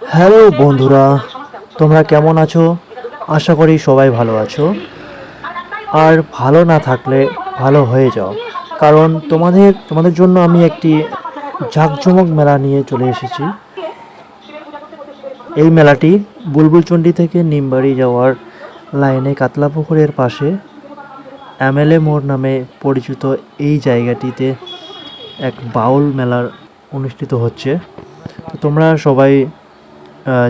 Hello বন্ধুরা, তোমরা কেমন আছো? আশা করি সবাই ভালো আছো। আর ভালো না থাকলে ভালো হয়ে যাও। কারণ তোমাদের তোমাদের জন্য আমি একটি জাঁকজমক মেলা নিয়ে চলে এসেছি। এই মেলাটি বুলবুলচন্ডী থেকে নিমবাড়ি যাওয়ার লাইনে কাতলা পুকুরের পাশে এমএলএ মোড় নামে পরিচিত এই জায়গাটিতে এক বাউল মেলার অনুষ্ঠিত হচ্ছে। তোমরা সবাই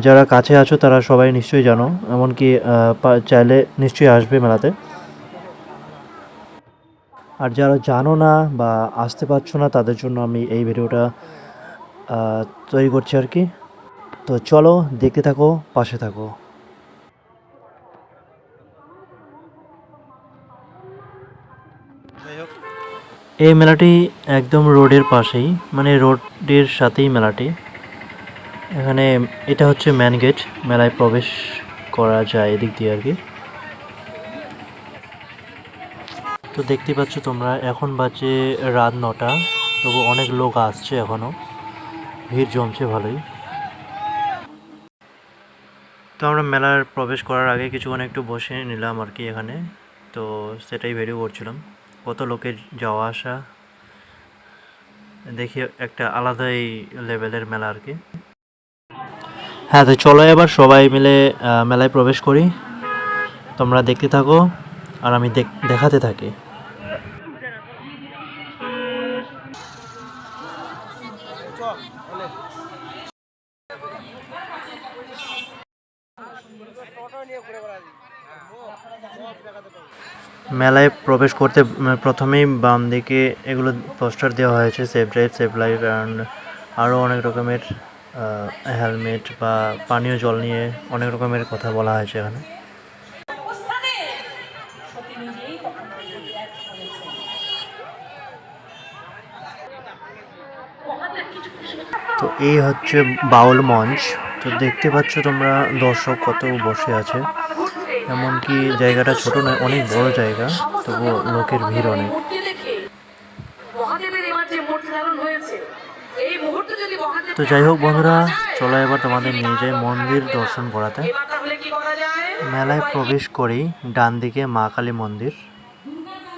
যারা কাছে আছো তারা সবাই নিশ্চয়ই জানো, এমনকি চাইলে নিশ্চয়ই আসবে মেলাতে। আর যারা জানো না বা আসতে পারছ না তাদের জন্য আমি এই ভিডিওটা তৈরি করছি আর কি। তো চলো দেখতে থাকো, পাশে থাকো। এই মেলাটি একদম রোডের পাশেই মানে রোডের সাথেই মেলাটি। এখানে এটা হচ্ছে ম্যান গেট মেলায় প্রবেশ করা যায় এদিক দিয়ে আর কি। তো দেখতে পাচ্ছ তোমরা, এখন বাজে রাত নটা, তবু অনেক লোক আসছে এখনও। ভিড় জমছে ভালোই। তো আমরা মেলার প্রবেশ করার আগে কিছুক্ষণ একটু বসে নিলাম আর কি এখানে। তো সেটাই ভিডিও করছিলাম। কত লোকের যাওয়া আসা, দেখি একটা আলাদাই লেভেলের মেলা আর কি। হ্যাঁ তো চলো এবার সবাই মিলে মেলায় প্রবেশ করি। তোমরা দেখতে থাকো, আর আমি দেখ- দেখাতে থাকি। মেলায় প্রবেশ করতে প্রথমেই বাম দিকে এগুলো পোস্টার দেওয়া হয়েছে, save drive save life, and আরও অনেক রকমের হেলমেট বা পানীয় জল নিয়ে অনেক রকমের কথা বলা হয়েছে এখানে তো এই হচ্ছে বাউল মঞ্চ। তো দেখতে পাচ্ছ তোমরা দর্শক কত বসে আছে। এমনকি জায়গাটা ছোট নয় অনেক বড় জায়গা তবু লোকের ভিড় অনেক মূর্তি দেখে মহাদেবের এবার যে মূর্তি ধারণ হয়েছে এই মুহূর্তে যদি মহাদেব তো যাই হোক বন্ধুরা, চলো এবার তোমাদের নিয়ে যাই মন্দির দর্শন করাতে। মেলায় প্রবেশ করি, ডান দিকে মা কালী মন্দির।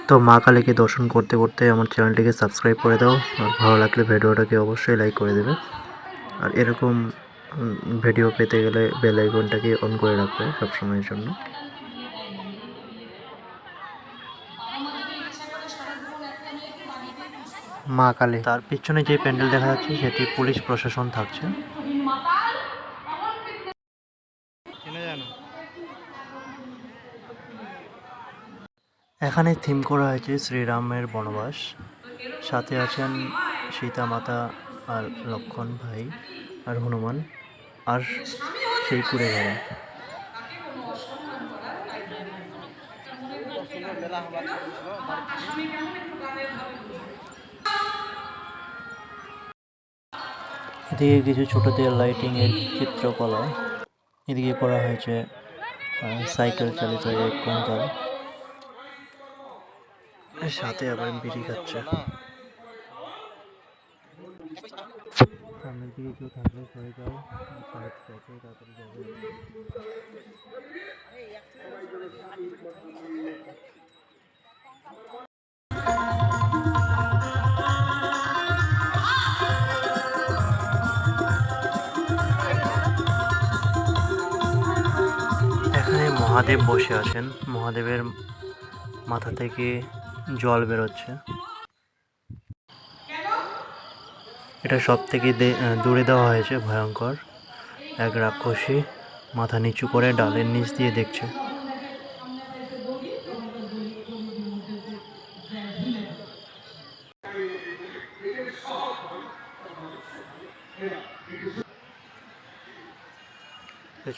তো মা কালীকে দর্শন করতে করতে আমার চ্যানেলটিকে সাবস্ক্রাইব করে দাও, আর ভালো লাগলে ভিডিওটাকে অবশ্যই লাইক করে দেবে। আর এরকম ভিডিও পেতে গেলে বেল আইকনটাকে অন করে রাখবে সবসময়ের জন্য। মা কালী। তার পিছনে যে প্যান্ডেল দেখা যাচ্ছে, সেটি পুলিশ প্রশাসন থাকছে। এখানে থিম করা হয়েছে শ্রীরামের বনবাস। সাথে আছেন সীতা মাতা আর লক্ষণ ভাই আর হনুমান। আর সেই কুড়ে ঘোড়া এদিকে কিছু ছোটদের লাইটিং এর চিত্রকলা। এদিকে করা হয়েছে সাইকেল চালিত এক কঙ্কাল সাথে আবার বিড়ি খাচ্ছে। সামনের দিকে কেউ থাকলে সরে যাও তাড়াতাড়ি যাবে। এখানে মহাদেব বসে আছেন। মহাদেবের মাথা থেকে জল বেরোচ্ছে। এটা সব থেকে দূরে দেওয়া হয়েছে, ভয়ঙ্কর। এক রাক্ষসী মাথা নিচু করে ডালের নিচ দিয়ে দেখছে।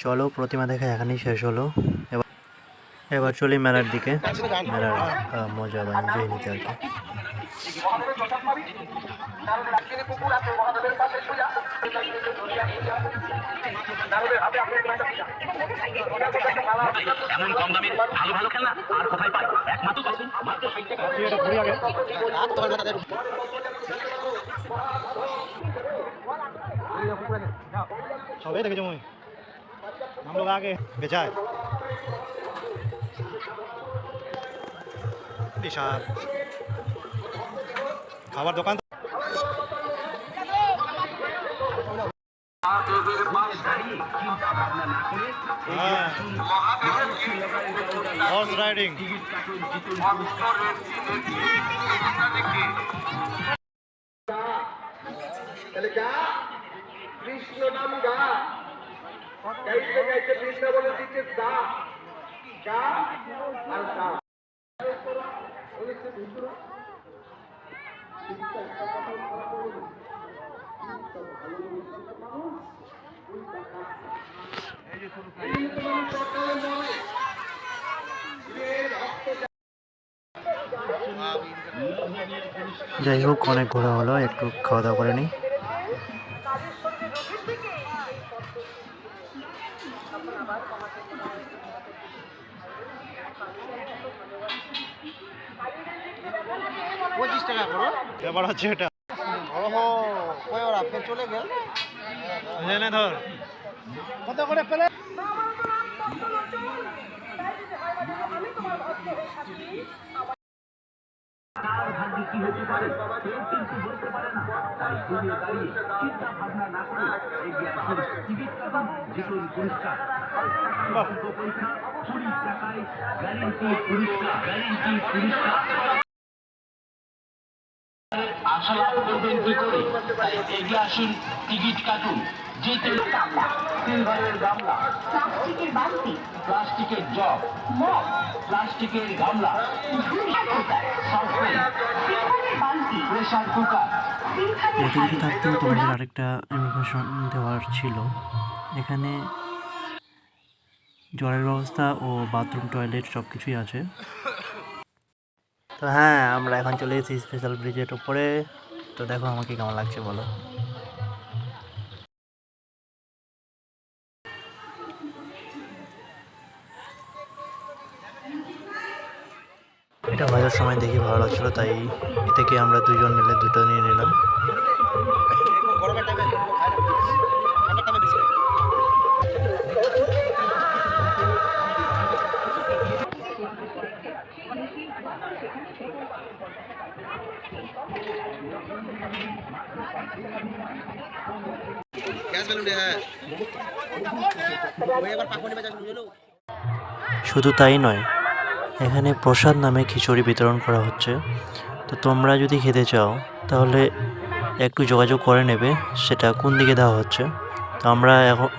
চলো, প্রতিমা দেখা এখানেই শেষ হলো। এবার চলি মেলার দিকে মেলার মজা বা এনজয় নিতে আর কি এমন কম দামে ভালো ভালো খেলনা আর কোথায় পাই একমাত্র সবাই দেখেছো আমি আমরা আগে বেচা এসব খাবার দোকান হর্স রাইডিং কৃষ্ণ নাম গা। কৃষ্ণ বলে দিচ্ছে যাই হোক অনেক ঘোরা হলো একটু খাওয়া দাওয়া করে নিই। এবার হচ্ছে এটা। ওহো কই ওরা? ফের চলে গেল? জেনে ধর। কত করে পেলে? বাহ। লাভ করবেন কি করে তাই এগিয়ে আসুন টিকিট কাটুন জিতে সিলভারের গামলা প্লাস্টিকের বালতি প্লাস্টিকের মগ প্লাস্টিকের গামলা ঝুড়ির কুকার থাকতেও তোমাদের আরেকটা ইনফরমেশন দেওয়ার ছিল। এখানে জলের ব্যবস্থা ও বাথরুম টয়লেট সব কিছুই আছে। তো হ্যাঁ আমরা এখন চলে এসেছি স্পেশাল ব্রিজের উপরে। তো দেখো আমাকে কেমন লাগছে বলো। এটা ভাজার সময় দেখি ভালো লাগছিল, তাই এ থেকে আমরা দুজন মিলে দুটো নিয়ে নিলাম। শুধু তাই নয়, এখানে প্রসাদ নামে খিচুড়ি বিতরণ করা হচ্ছে। তো তোমরা যদি খেতে চাও, তাহলে একটু যোগাযোগ করে নেবে, সেটা কোন দিকে দেওয়া হচ্ছে। তো আমরা এখন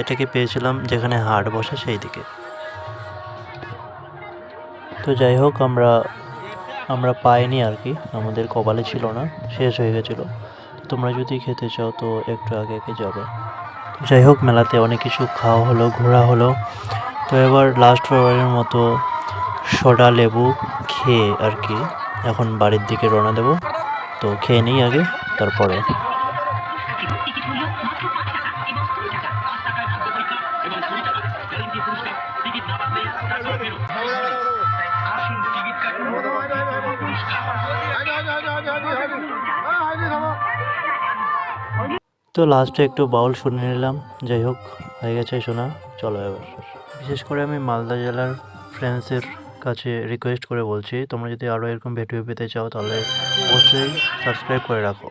এটাকে পেয়েছিলাম যেখানে হাট বসে সেই দিকে তো যাই হোক আমরা আমরা পাইনি আর কি আমাদের কপালে ছিল না শেষ হয়ে গেছিল তোমরা যদি খেতে চাও তো একটু আগে আগে যাবে যাই হোক মেলাতে অনেক কিছু খাওয়া হলো ঘোরা হলো তো এবার লাস্ট ফেব্রুয়ারির মতো সোডা লেবু খেয়ে আর কি এখন বাড়ির দিকে রওনা দেব তো খেয়ে নিই আগে তারপরে তো লাস্টে একটু বাউল শুনে নিলাম, যাই হোক, হয়ে গেছে শোনা, চলো এবার। বিশেষ করে আমি মালদা জেলার ফ্রেন্ডসের কাছে রিকোয়েস্ট করে বলছি, তোমরা যদি আরও এরকম ভিডিও পেতে চাও, তাহলে অবশ্যই সাবস্ক্রাইব করে রাখো।